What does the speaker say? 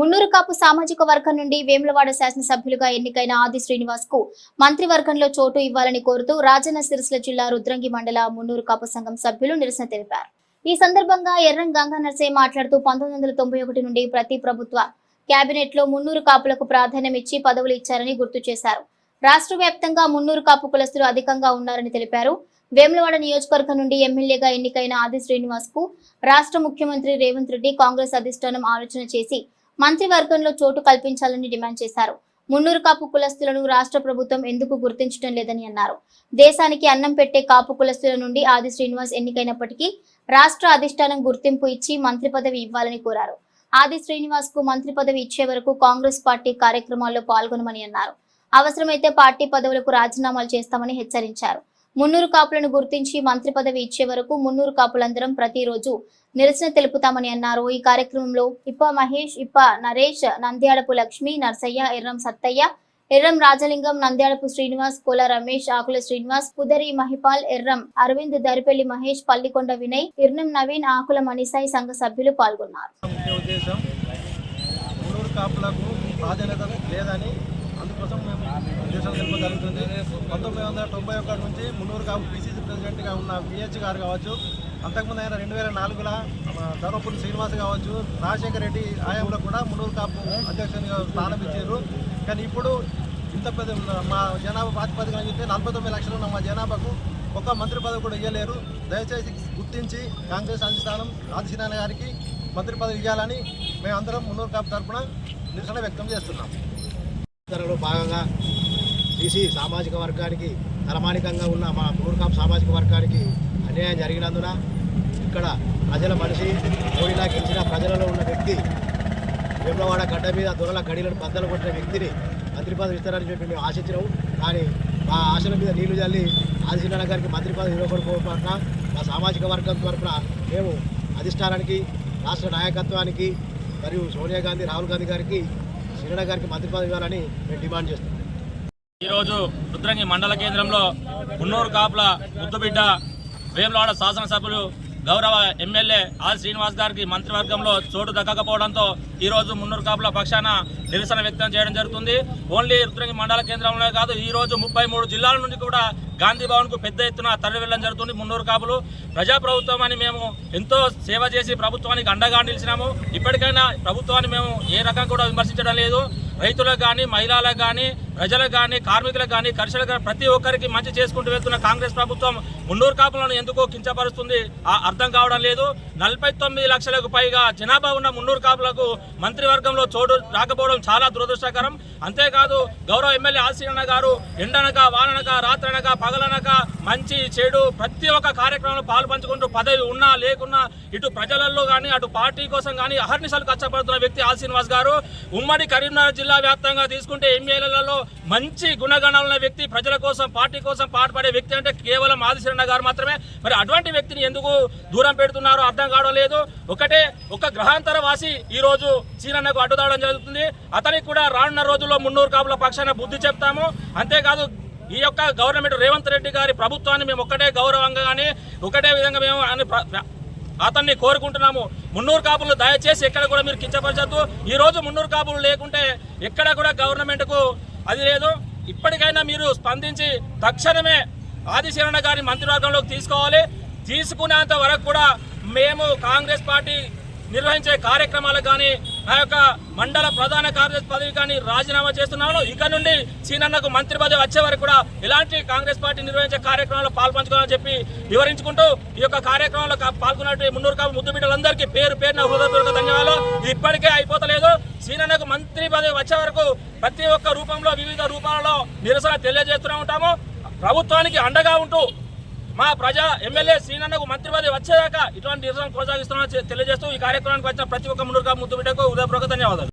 మున్నూరు కాపు సామాజిక వర్గం నుండి వేములవాడ శాసనసభ్యులుగా ఎన్నికైన ఆది శ్రీనివాస్కు మంత్రివర్గంలో చోటు ఇవ్వాలని కోరుతూ రాజన్న సిరిసిల్ల జిల్లా రుద్రంగి మండల మున్నూరు కాపు సంఘం సభ్యులు నిరసన తెలిపారు. ఈ సందర్భంగా ఎర్రం గంగా నర్సయ్య మాట్లాడుతూ పంతొమ్మిది వందల తొంభై ఒకటి నుండి ప్రతి ప్రభుత్వ కేబినెట్లో మున్నూరు కాపులకు ప్రాధాన్యం ఇచ్చి పదవులు ఇచ్చారని గుర్తు చేశారు. రాష్ట్ర వ్యాప్తంగా మున్నూరు కాపు కులస్తులు అధికంగా ఉన్నారని తెలిపారు. వేములవాడ నియోజకవర్గం నుండి ఎమ్మెల్యేగా ఎన్నికైన ఆది శ్రీనివాస్కు రాష్ట్ర ముఖ్యమంత్రి రేవంత్ రెడ్డి కాంగ్రెస్ అధిష్టానం ఆలోచన చేసి మంత్రివర్గంలో చోటు కల్పించాలని డిమాండ్ చేశారు. మున్నూరు కాపు కులస్తులను రాష్ట్ర ప్రభుత్వం ఎందుకు గుర్తించడం లేదని అన్నారు. దేశానికి అన్నం పెట్టే కాపు కులస్తుల నుండి ఆది శ్రీనివాస్ ఎన్నికైనప్పటికీ రాష్ట్ర అధిష్టానం గుర్తింపు ఇచ్చి మంత్రి పదవి ఇవ్వాలని కోరారు. ఆది శ్రీనివాస్కు మంత్రి పదవి ఇచ్చే వరకు కాంగ్రెస్ పార్టీ కార్యక్రమాల్లో పాల్గొనమని అన్నారు. అవసరమైతే పార్టీ పదవులకు రాజీనామాలు చేస్తామని హెచ్చరించారు. మున్నూరు కాపులను గుర్తించి మంత్రి పదవి ఇచ్చే వరకు మున్నూరు కాపులందరం ప్రతిరోజు నిరసన తెలుపుతామని అన్నారు. ఈ కార్యక్రమంలో ఇప్ప మహేష్ ఇప్ప నరేష్ నంద్యాడపు లక్ష్మి నర్సయ్య ఎర్రం సత్తయ్య ఎర్రం రాజలింగం నంద్యాడపు శ్రీనివాస్ కోల రమేష్ ఆకుల శ్రీనివాస్ పుదరి మహిపాల్ ఎర్రం అరవింద్ దరిపెల్లి మహేష్ పల్లికొండ వినయ్ ఇర్నం నవీన్ ఆకుల మణిసాయి సంఘ సభ్యులు పాల్గొన్నారు. అందుకోసం మేము ఉద్దేశం తెలుపగలుగుతుంది పంతొమ్మిది వందల తొంభై ఒకటి నుంచి మున్నూరు కాపు పిసిసి ప్రెసిడెంట్గా ఉన్న పిహెచ్ గారు కావచ్చు అంతకుముందు ఆయన రెండు వేల నాలుగులో ధర్మపురి శ్రీనివాస్ కావచ్చు రాజశేఖర రెడ్డి ఆయంలో కూడా మున్నూరు కాపు అధ్యక్షునిగా స్థానం ఇచ్చారు. కానీ ఇప్పుడు ఇంత పెద్ద మా జనాభా ప్రాతిపదికన చూస్తే నలభై తొమ్మిది లక్షలు ఉన్న మా జనాభాకు ఒక్క మంత్రి పదవి కూడా ఇవ్వలేరు దయచేసి గుర్తించి కాంగ్రెస్ అధిష్టానం ఆదిశీనారాయణ గారికి మంత్రి పదవి ఇవ్వాలని మేమందరం మున్నూరు కాపు తరఫున నిరసన వ్యక్తం చేస్తున్నాం. ధరలో భాగంగా బీసీ సామాజిక వర్గానికి తలమానికంగా ఉన్న మా పూర్కాప్ సామాజిక వర్గానికి అన్యాయం జరిగినందున ఇక్కడ ప్రజల మనిషి కోడిలా గెలిచిన ప్రజలలో ఉన్న వ్యక్తి వేములవాడ గడ్డ మీద దొరల గడిలను బద్దలు కొట్టిన వ్యక్తిని మంత్రి పదవి ఇస్తారని చెప్పి మేము ఆశించినాము కానీ మా ఆశల మీద నీళ్ళు చల్లి ఆదిశీలన గారికి మంత్రి పదవి ఇవ్వకపోవడం మా సామాజిక వర్గం తరఫున మేము అధిష్టానానికి రాష్ట్ర నాయకత్వానికి మరియు సోనియా గాంధీ రాహుల్ గాంధీ గారికి శ్రీరణ గారికి మంత్రి పదవి ఇవ్వాలని మేము డిమాండ్ చేస్తున్నాం. ఈరోజు రుద్రంగి మండల కేంద్రంలో మున్నూరు కాపుల ముద్దుబిడ్డ వేములవాడ శాసనసభ్యులు గౌరవ ఎమ్మెల్యే ఆర్ శ్రీనివాస్ గారికి మంత్రివర్గంలో చోటు దక్కకపోవడంతో ఈరోజు మున్నూరు కాపుల పక్షాన నిరసన వ్యక్తం చేయడం జరుగుతుంది. ఓన్లీ రుద్రంగి మండల కేంద్రంలో కాదు ఈరోజు ముప్పై మూడు జిల్లాల నుండి కూడా గాంధీ భవన్కు పెద్ద ఎత్తున తరలి వెళ్ళడం జరుగుతుంది మున్నూరు కాపులు. ప్రజాప్రభుత్వం అని మేము ఎంతో సేవ చేసి ప్రభుత్వానికి అండగా నిలిచినాము. ఇప్పటికైనా ప్రభుత్వాన్ని మేము ఏ రకం కూడా విమర్శించడం లేదు. రైతులకు కానీ మహిళలకు కానీ ప్రజలకు కానీ కార్మికులకు కానీ కర్షకులకు కానీ ప్రతి ఒక్కరికి మంచి చేసుకుంటూ వెళ్తున్న కాంగ్రెస్ ప్రభుత్వం మున్నూరు కాపులను ఎందుకో కించపరుస్తుంది? ఆ అర్థం కావడం లేదు. నలభై తొమ్మిది లక్షలకు పైగా జనాభా ఉన్న మున్నూరు కాపులకు మంత్రివర్గంలో చోటు రాకపోవడం చాలా దురదృష్టకరం. అంతేకాదు గౌరవ ఎమ్మెల్యే ఆశీరణ గారు ఎండనక వాననక రాత్రనక పగలనక మంచి చెడు ప్రతి ఒక్క కార్యక్రమంలో పాలు పంచుకుంటూ పదవి ఉన్నా లేకున్నా ఇటు ప్రజలలో కానీ అటు పార్టీ కోసం కానీ అహర్నిశలు కష్టపడుతున్న వ్యక్తి ఆల్ శ్రీనివాస్ గారు ఉమ్మడి కరీంనగర్ జిల్లా వ్యాప్తంగా తీసుకుంటే ఎమ్మెల్యేలలో మంచి గుణగణాలు ఉన్న వ్యక్తి ప్రజల కోసం పార్టీ కోసం పాటుపడే వ్యక్తి అంటే కేవలం ఆదిశరణ గారు మాత్రమే. మరి అటువంటి వ్యక్తిని ఎందుకు దూరం పెడుతున్నారో అర్థం కావడం లేదు. ఒకటే ఒక గ్రహాంతర వాసి ఈరోజు రోజు చీనన్నకు అడ్డుదావడం జరుగుతుంది. అతనికి కూడా రానున్న రోజుల్లో మున్నూరు కాపుల పక్షాన బుద్ధి చెప్తాము. అంతేకాదు ఈ యొక్క గవర్నమెంట్ రేవంత్ రెడ్డి గారి ప్రభుత్వాన్ని మేము ఒకటే గౌరవంగా కానీ ఒకటే విధంగా మేము ఆయన అతన్ని కోరుకుంటున్నాము. మున్నూరు కాపులు దయచేసి ఎక్కడ కూడా మీరు కించపరచద్దు. ఈరోజు మున్నూరు కాపులు లేకుంటే ఎక్కడ కూడా గవర్నమెంట్కు అది లేదు. ఇప్పటికైనా మీరు స్పందించి తక్షణమే ఆదిశరణ గారి మంత్రివర్గంలోకి తీసుకోవాలి. తీసుకునేంత వరకు కూడా మేము కాంగ్రెస్ పార్టీ నిర్వహించే కార్యక్రమాలకు కానీ నా యొక్క మండల ప్రధాన కార్యదర్శి పదవి కానీ రాజీనామా చేస్తున్నాను. ఇక నుండి సీనన్నకు మంత్రి పదవి వచ్చే వరకు కూడా ఇలాంటి కాంగ్రెస్ పార్టీ నిర్వహించే కార్యక్రమాల్లో పాల్పంచుకోవాలని చెప్పి వివరించుకుంటూ ఈ యొక్క కార్యక్రమంలో కా- మున్నూరు కాపు ముద్దు బిడ్డలందరికీ పేరు పేరున హృదయపూర్వక ధన్యవాదాలు. ఇప్పటికే అయిపోతలేదు. సీనన్నకు మంత్రి పదవి వచ్చే వరకు ప్రతి ఒక్క రూపంలో వివిధ రూపాలలో నిరసన తెలియజేస్తూనే ఉంటాము. ప్రభుత్వానికి అండగా ఉంటూ మా ప్రజా ఎమ్మెల్యే శ్రీనన్నకు మంత్రి పదవి వచ్చేదాకా ఇటువంటి నిరసన కొనసాగిస్తున్నా తెలియజేస్తూ ఈ కార్యక్రమానికి వచ్చిన ప్రతి ఒక్క మునుగా ముద్దు బిడ్డకు హృదయపూర్వక ధన్యవాదాలు.